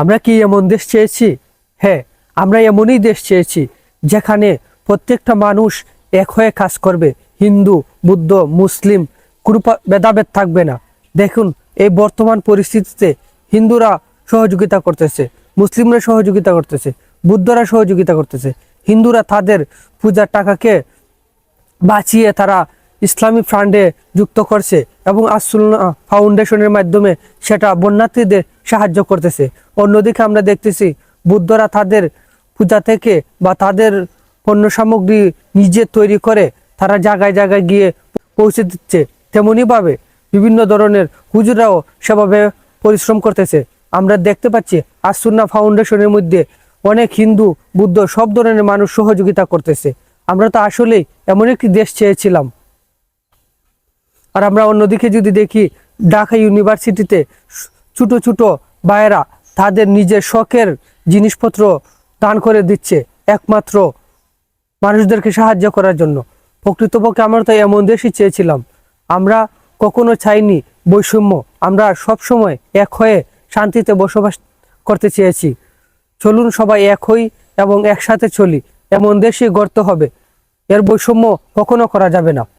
আমরা কি এমন দেশ চেয়েছি? হ্যাঁ আমরা এমনই দেশ চেয়েছি, যেখানে প্রত্যেকটা মানুষ এক হয়ে কাজ করবে। হিন্দু, বুদ্ধ, মুসলিম কোনো প- ভেদাভেদ থাকবে না। দেখুন, এই বর্তমান পরিস্থিতিতে হিন্দুরা সহযোগিতা করতেছে, মুসলিমরা সহযোগিতা করতেছে, বুদ্ধরা সহযোগিতা করতেছে। হিন্দুরা তাদের পূজার টাকাকে বাঁচিয়ে তারা ইসলামী ফান্ডে যুক্ত করছে এবং আসুল্লাহ ফাউন্ডেশনের মাধ্যমে সেটা বন্যার্থীদের সাহায্য করতেছে। অন্যদিকে আমরা দেখতেছি বুদ্ধরা তাদের পূজা থেকে বা তাদের পণ্য সামগ্রী নিজে তৈরি করে তারা জায়গায় জায়গায় গিয়ে পৌঁছে দিচ্ছে। তেমনইভাবে বিভিন্ন ধরনের হুজুরাও সেভাবে পরিশ্রম করতেছে। আমরা দেখতে পাচ্ছি আসুন্না ফাউন্ডেশনের মধ্যে অনেক হিন্দু, বুদ্ধ সব ধরনের মানুষ সহযোগিতা করতেছে। আমরা তো আসলেই এমন একটি দেশ চেয়েছিলাম। আর আমরা অন্যদিকে যদি দেখি, ঢাকা ইউনিভার্সিটিতে ছোট ছোট ভাইয়েরা তাদের নিজের শখের জিনিসপত্র দান করে দিচ্ছে একমাত্র মানুষদেরকে সাহায্য করার জন্য। প্রকৃতপক্ষে আমরা তো এমন দেশই চেয়েছিলাম। আমরা কখনো চাইনি বৈষম্য। আমরা সব সময় এক হয়ে শান্তিতে বসবাস করতে চেয়েছি। চলুন সবাই এক হই এবং একসাথে চলি। এমন দেশই গড়তে হবে। এর বৈষম্য কখনো করা যাবে না।